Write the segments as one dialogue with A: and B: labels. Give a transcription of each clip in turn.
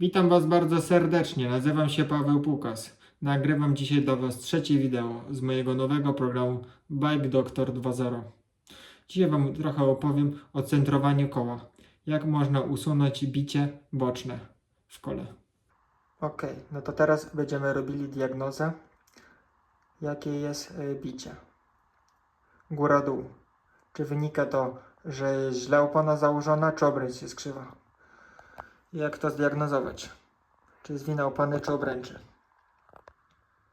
A: Witam Was bardzo serdecznie. Nazywam się Paweł Pukas. Nagrywam dzisiaj do Was trzecie wideo z mojego nowego programu Bike Doctor 2.0. Dzisiaj Wam trochę opowiem o centrowaniu koła. Jak można usunąć bicie boczne w kole. Ok, no to teraz będziemy robili diagnozę, jakie jest y, bicie. Góra-dół. Czy wynika to, że jest źle opona założona, czy obręcz jest krzywa? Jak to zdiagnozować? Czy jest wina opony, czy obręczy?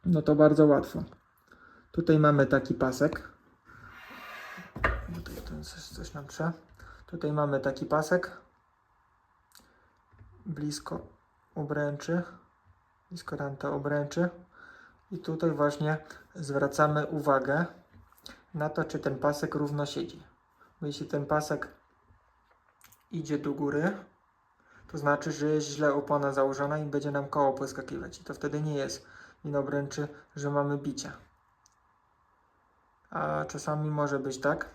A: No to bardzo łatwo. Tutaj mamy taki pasek. Tutaj coś, coś nam trze. Tutaj mamy taki pasek. Blisko obręczy. Blisko ranta obręczy. I tutaj właśnie zwracamy uwagę na to, czy ten pasek równo siedzi. Bo jeśli ten pasek idzie do góry, to znaczy, że jest źle opona założona i będzie nam koło poskakiwać. I to wtedy nie jest wina że mamy bicia. A czasami może być tak,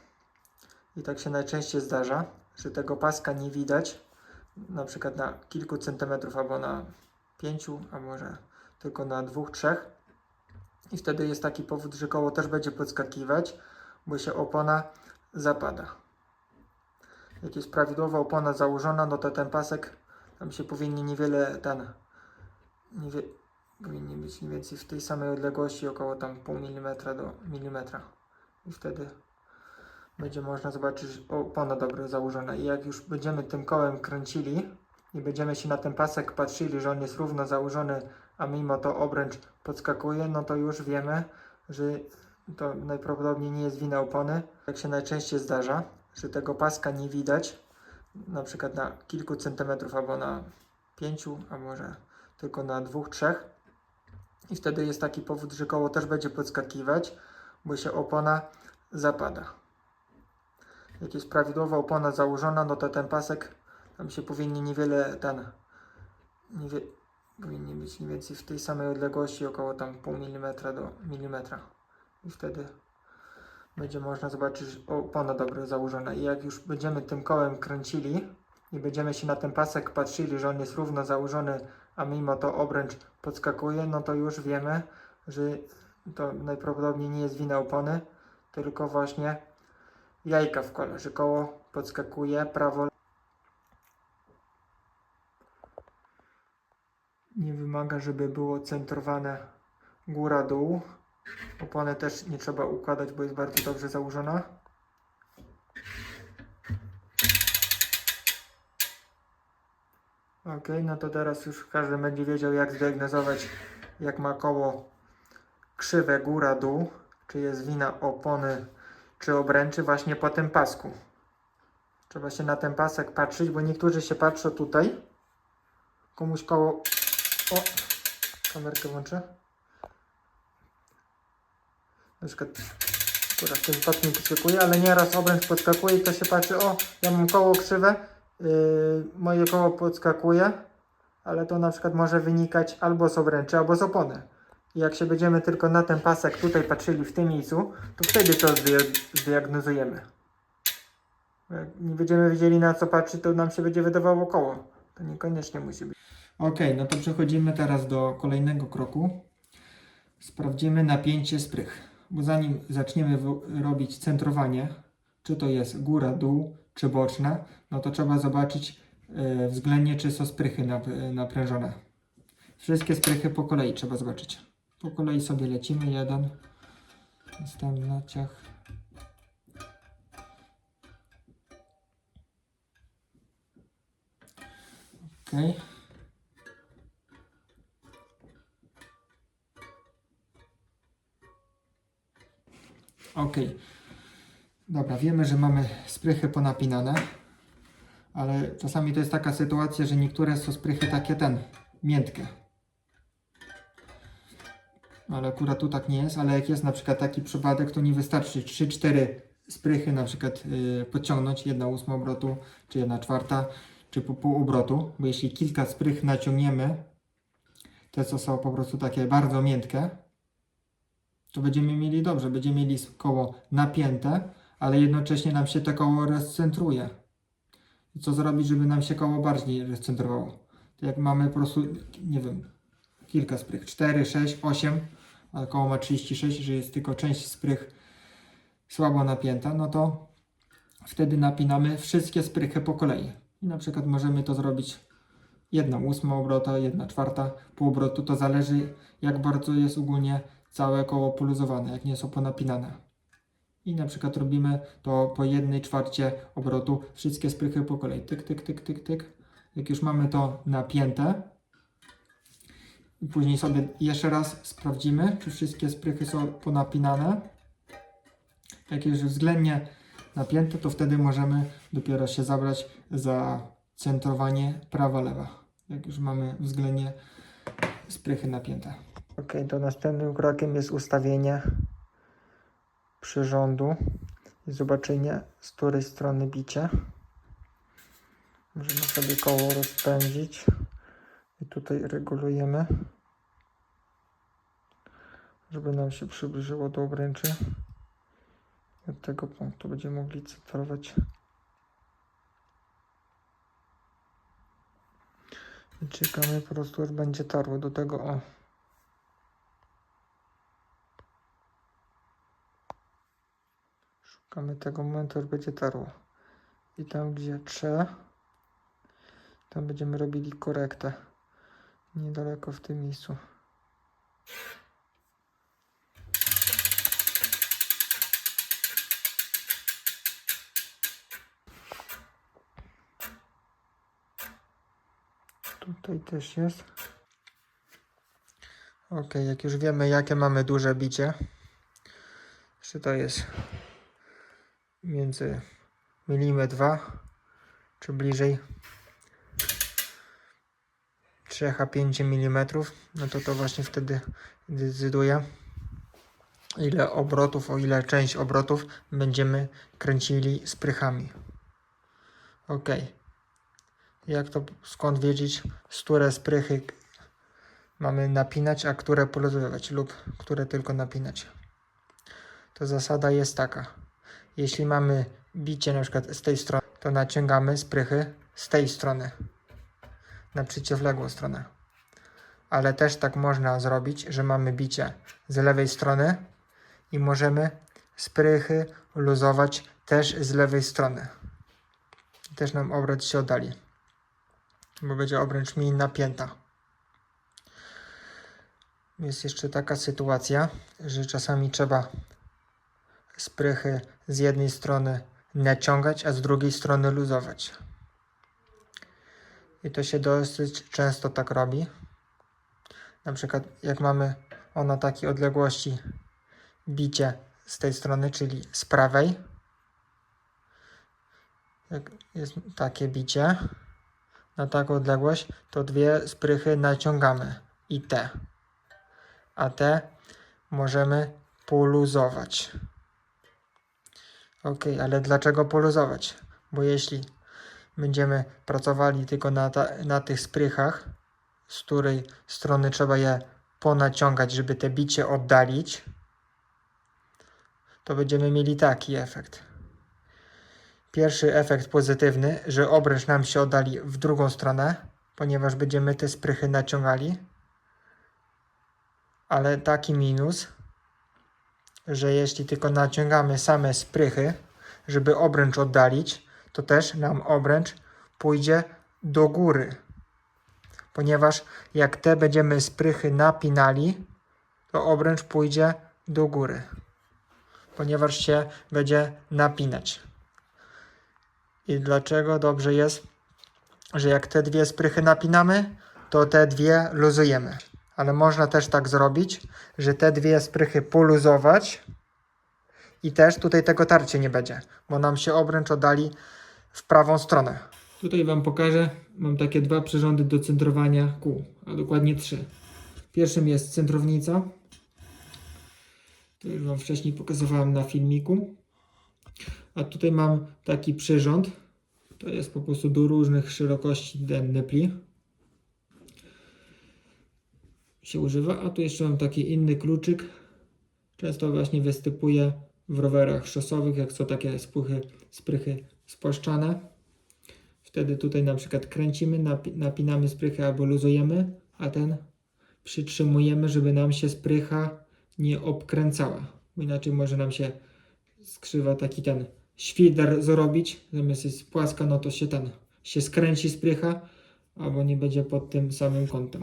A: i tak się najczęściej zdarza, że tego paska nie widać, na przykład na kilku centymetrów, albo na pięciu, a może tylko na dwóch, trzech. I wtedy jest taki powód, że koło też będzie podskakiwać, bo się opona zapada. Jak jest prawidłowa opona założona, no to ten pasek tam się powinien niewiele ten niewie, powinien być mniej więcej w tej samej odległości około tam pół milimetra do milimetra i wtedy będzie można zobaczyć opona dobrze założona i jak już będziemy tym kołem kręcili i będziemy się na ten pasek patrzyli, że on jest równo założony, a mimo to obręcz podskakuje, no to już wiemy, że to najprawdopodobniej nie jest wina opony. Jak się najczęściej zdarza, że tego paska nie widać, na przykład na kilku centymetrów albo na pięciu, a może tylko na dwóch, trzech. I wtedy jest taki powód, że koło też będzie podskakiwać, bo się opona zapada. Jak jest prawidłowa opona założona, no to ten pasek tam się powinien niewiele ten niewie, powinien być mniej więcej w tej samej odległości około tam pół milimetra do milimetra i wtedy będzie można zobaczyć że opona dobrze założona i jak już będziemy tym kołem kręcili i będziemy się na ten pasek patrzyli, że on jest równo założony, a mimo to obręcz podskakuje, no to już wiemy, że to najprawdopodobniej nie jest wina opony, tylko właśnie jajka w kole, że koło podskakuje prawo nie wymaga, żeby było centrowane góra-dół. Oponę też nie trzeba układać, bo jest bardzo dobrze założona. Ok, no to teraz już każdy będzie wiedział, jak zdiagnozować, jak ma koło krzywe góra-dół, czy jest wina opony, czy obręczy właśnie po tym pasku. Trzeba się na ten pasek patrzeć, bo niektórzy się patrzą tutaj. Komuś koło o, kamerkę włączę. Na przykład akurat tym wypadku nie podskakuje, ale nieraz obręcz podskakuje i to się patrzy, o, ja mam koło krzywe, yy, moje koło podskakuje, ale to na przykład może wynikać albo z obręczy, albo z opony. I jak się będziemy tylko na ten pasek tutaj patrzyli w tym miejscu, to wtedy to zdia- zdiagnozujemy. Jak nie będziemy wiedzieli na co patrzeć, to nam się będzie wydawało koło. To niekoniecznie musi być. Ok, no to przechodzimy teraz do kolejnego kroku. Sprawdzimy napięcie sprych. Bo zanim zaczniemy robić centrowanie, czy to jest góra, dół, czy boczne, no to trzeba zobaczyć e, względnie, czy są sprychy nap- naprężone. Wszystkie sprychy po kolei trzeba zobaczyć. Po kolei sobie lecimy. Jeden. Następny ciach. Okej. Ok. Dobra, wiemy, że mamy sprychy ponapinane, ale czasami to jest taka sytuacja, że niektóre są sprychy takie ten, miętkie. Ale akurat tu tak nie jest, ale jak jest na przykład taki przypadek, to nie wystarczy 3-4 sprychy na przykład yy, podciągnąć, jedna ósma obrotu, czy jedna czwarta, czy po pół obrotu, bo jeśli kilka sprych naciągniemy, te co są po prostu takie bardzo miętkie, to będziemy mieli dobrze, będziemy mieli koło napięte, ale jednocześnie nam się to koło rozcentruje. Co zrobić, żeby nam się koło bardziej rozcentrowało? to jak mamy po prostu, nie wiem, kilka sprych, 4, 6, 8, a koło ma 36, że jest tylko część sprych słabo napięta, no to wtedy napinamy wszystkie sprychy po kolei. I na przykład możemy to zrobić jedna ósma obrota, jedna czwarta pół obrotu, to zależy jak bardzo jest ogólnie całe koło poluzowane, jak nie są ponapinane. I na przykład robimy to po jednej czwarcie obrotu, wszystkie sprychy po kolei, tyk, tyk, tyk, tyk, tyk. Jak już mamy to napięte, później sobie jeszcze raz sprawdzimy, czy wszystkie sprychy są ponapinane. Jak już względnie napięte, to wtedy możemy dopiero się zabrać za centrowanie prawa-lewa. Jak już mamy względnie sprychy napięte. Ok, to następnym krokiem jest ustawienie przyrządu i zobaczenie z której strony bicie. Możemy sobie koło rozpędzić i tutaj regulujemy, żeby nam się przybliżyło do obręczy. Od tego punktu będziemy mogli centrować. I czekamy po prostu aż będzie tarło do tego o. Szukamy tego momentu, aż będzie tarło. I tam gdzie trze, tam będziemy robili korektę. Niedaleko w tym miejscu. Tutaj też jest. Ok, jak już wiemy, jakie mamy duże bicie, czy to jest między milimetr 2, czy bliżej 3 a 5 mm, no to to właśnie wtedy decyduje, ile obrotów, o ile część obrotów będziemy kręcili z prychami. Ok. Jak to, skąd wiedzieć, z które sprychy mamy napinać, a które poluzować lub które tylko napinać? To zasada jest taka. Jeśli mamy bicie na przykład z tej strony, to naciągamy sprychy z tej strony na przeciwległą stronę. Ale też tak można zrobić, że mamy bicie z lewej strony i możemy sprychy luzować też z lewej strony. Też nam obręcz się oddali, bo będzie obręcz mniej napięta. Jest jeszcze taka sytuacja, że czasami trzeba sprychy z jednej strony naciągać, a z drugiej strony luzować. I to się dosyć często tak robi. Na przykład jak mamy o na takiej odległości bicie z tej strony, czyli z prawej. Jak jest takie bicie na taką odległość, to dwie sprychy naciągamy i te. A te możemy poluzować. Ok, ale dlaczego poluzować? Bo jeśli będziemy pracowali tylko na, ta, na tych sprychach, z której strony trzeba je ponaciągać, żeby te bicie oddalić, to będziemy mieli taki efekt. Pierwszy efekt pozytywny, że obręcz nam się oddali w drugą stronę, ponieważ będziemy te sprychy naciągali. Ale taki minus, że jeśli tylko naciągamy same sprychy, żeby obręcz oddalić, to też nam obręcz pójdzie do góry. Ponieważ jak te będziemy sprychy napinali, to obręcz pójdzie do góry. Ponieważ się będzie napinać. I dlaczego dobrze jest, że jak te dwie sprychy napinamy, to te dwie luzujemy. Ale można też tak zrobić, że te dwie sprychy poluzować i też tutaj tego tarcia nie będzie, bo nam się obręcz oddali w prawą stronę. Tutaj Wam pokażę, mam takie dwa przyrządy do centrowania kół, a dokładnie trzy. Pierwszym jest centrownica. To już Wam wcześniej pokazywałem na filmiku. A tutaj mam taki przyrząd. To jest po prostu do różnych szerokości depli się używa. A tu jeszcze mam taki inny kluczyk. Często właśnie występuje w rowerach szosowych, jak są takie spłychy, sprychy spłaszczane. Wtedy tutaj na przykład kręcimy, napi- napinamy sprychę albo luzujemy, a ten przytrzymujemy, żeby nam się sprycha nie obkręcała. Bo inaczej może nam się skrzywa taki ten świder zrobić. Zamiast jest płaska, no to się ten się skręci sprycha, albo nie będzie pod tym samym kątem.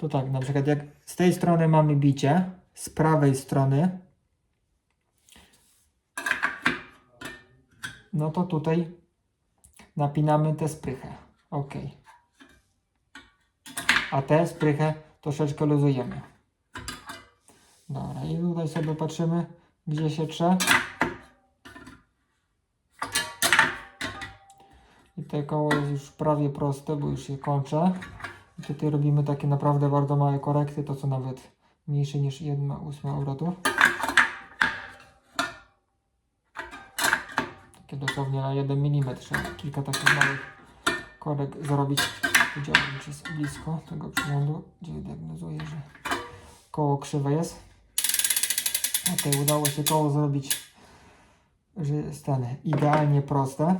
A: To tak, na przykład jak z tej strony mamy bicie, z prawej strony, no to tutaj napinamy tę sprychę. Ok. A tę sprychę troszeczkę luzujemy. Dobra, i tutaj sobie patrzymy, gdzie się trze. I te koło jest już prawie proste, bo już się kończę. I tutaj robimy takie naprawdę bardzo małe korekty, to co nawet mniejsze niż 1 ósma obrotów. Takie dosłownie na 1 mm trzeba kilka takich małych korek zrobić. Widziałbym, czy blisko tego przyrządu, gdzie diagnozuję, że koło krzywe jest. Ok, udało się koło zrobić, że jest ten idealnie proste.